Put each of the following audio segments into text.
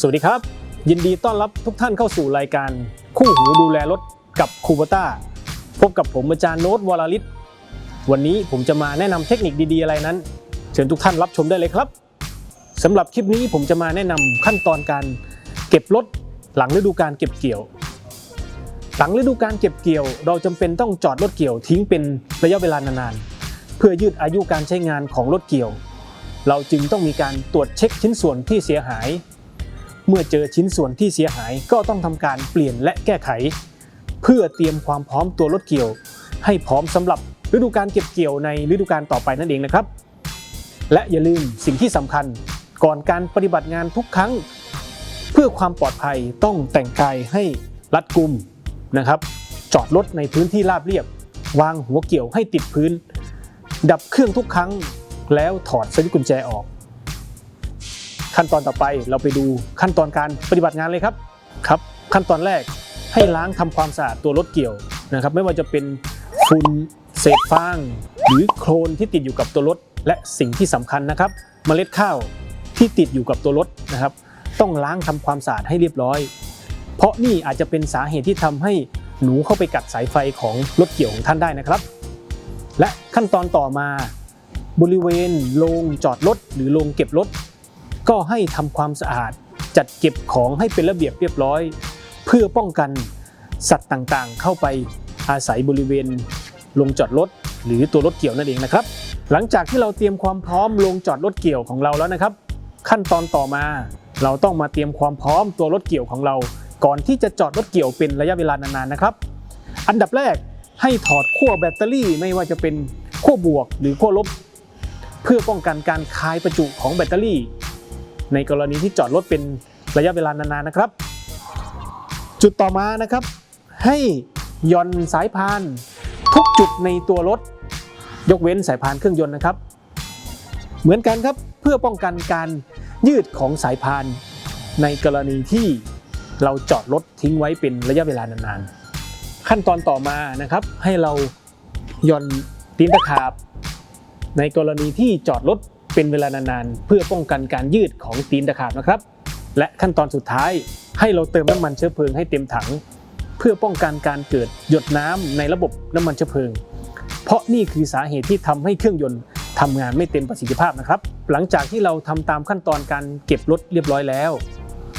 สวัสดีครับ ยินดีต้อนรับทุกท่านเข้าสู่รายการ คู่หูดูแลรถกับคูปต้าพบกับผมอาจารย์โน้ตวรลิศวันนี้ผมจะมาแนะนำเทคนิคดีๆอะไรนั้น เชิญทุกท่านรับชมได้เลยครับสำหรับคลิปนี้ผมจะมาแนะนำขั้นตอนการเก็บรถหลังฤดูการเก็บเกี่ยว หลังฤดูการเก็บเกี่ยว เราจำเป็นต้องจอดรถเกี่ยวทิ้งเป็นระยะเวลานานๆ เพื่อยืดอายุการใช้งานของรถเกี่ยว เราจึงต้องมีการตรวจเช็คชิ้นส่วนที่เสียหาย เมื่อเจอชิ้นส่วนที่เสียหายก็ต้องทำการเปลี่ยนและแก้ไข เพื่อเตรียมความพร้อมตัวรถเกี่ยว ให้พร้อมสำหรับฤดูการเก็บเกี่ยวในฤดูการต่อไปนั่นเองนะครับ และอย่าลืมสิ่งที่สำคัญก่อนการปฏิบัติงานทุกครั้ง เพื่อความปลอดภัยต้องแต่งกายให้รัดกุมนะครับ จอดรถในพื้นที่ราบเรียบ วางหัวเกี่ยวให้ติดพื้น ดับเครื่องทุกครั้งแล้วถอดสวิตช์กุญแจออก ขั้นตอนต่อไปเราไปดูขั้นตอนการปฏิบัติงานเลยครับครับ ขั้นตอนแรกให้ล้างทำความสะอาดตัวรถเกี่ยวนะครับ ไม่ว่าจะเป็นฝุ่นเศษฟาง หรือโคลนที่ติดอยู่กับตัวรถ และสิ่งที่สำคัญนะครับ เมล็ดข้าวที่ติดอยู่กับตัวรถนะครับ ต้องล้างทำความสะอาดให้เรียบร้อย เพราะนี่อาจจะเป็นสาเหตุที่ทำให้หนูเข้าไปกัดสายไฟของรถเกี่ยวของท่านได้นะครับ และขั้นตอนต่อมา บริเวณโรงจอดรถหรือโรงเก็บรถ ก็ให้ทำความสะอาดจัดเก็บของให้เป็นระเบียบเรียบร้อย เพื่อป้องกันสัตว์ต่างๆ เข้าไปอาศัยบริเวณโรงจอดรถหรือตัวรถเกี่ยวนั่นเองนะครับ หลังจากที่เราเตรียมความพร้อมโรงจอดรถเกี่ยวของเราแล้วนะครับ ขั้นตอนต่อมา เราต้องมาเตรียมความพร้อมตัวรถเกี่ยวของเรา ก่อนที่จะจอดรถเกี่ยวเป็นระยะเวลานานๆนะครับ อันดับแรกให้ถอดขั้วแบตเตอรี่ไม่ว่าจะเป็นขั้วบวกหรือขั้วลบ เพื่อป้องกันการคายประจุของแบตเตอรี่ ในกรณีที่จอดรถเป็นระยะเวลานานๆนะครับ จุดต่อมานะครับ ให้ย่อนสายพานทุกจุดในตัวรถ ยกเว้นสายพานเครื่องยนต์นะครับ เหมือนกันครับเพื่อป้องกันการยืดของสายพาน ในกรณีที่เราจอดรถทิ้งไว้เป็นระยะเวลานานๆ ขั้นตอนต่อมานะครับ ให้เราย่อนตีนตะขาบ ในกรณีที่จอดรถ เป็นเวลานานๆ เพื่อป้องกันการยืดของตีนตะขาบนะครับ และขั้นตอนสุดท้ายให้เราเติมน้ำมันเชื้อเพลิงให้เต็มถัง เพื่อป้องกันการเกิดหยดน้ำในระบบน้ำมันเชื้อเพลิง เพราะนี่คือสาเหตุที่ทำให้เครื่องยนต์ทำงานไม่เต็มประสิทธิภาพนะครับ หลังจากที่เราทำตามขั้นตอนการเก็บรถเรียบร้อยแล้ว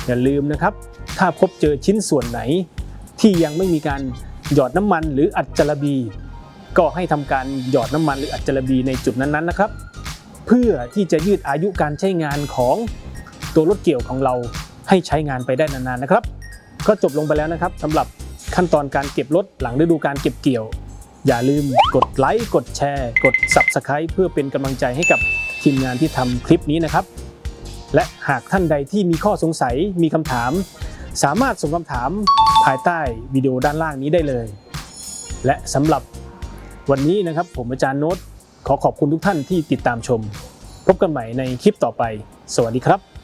อย่าลืมนะครับ ถ้าพบเจอชิ้นส่วนไหน ที่ยังไม่มีการหยอดน้ำมันหรืออัดจารบี ก็ให้ทำการหยอดน้ำมันหรืออัดจารบีในจุดนั้นๆนะครับ เพื่อที่จะยืดอายุการใช้งานของตัวรถเกี่ยวของเราให้ใช้งานไปได้นานๆนะครับ ก็จบลงไปแล้วนะครับสำหรับขั้นตอนการเก็บรถหลังฤดูการเก็บเกี่ยว อย่าลืมกดไลค์กดแชร์ กด Subscribe เพื่อเป็นกำลังใจให้กับทีมงานที่ทำคลิปนี้นะครับ และหากท่านใดที่มีข้อสงสัยมีคำถาม สามารถส่งคำถามภายใต้วิดีโอด้านล่างนี้ได้เลย และสำหรับวันนี้นะครับผมอาจารย์โน้ต ขอขอบคุณทุกท่านที่ติดตามชม พบกันใหม่ในคลิปต่อไป สวัสดีครับ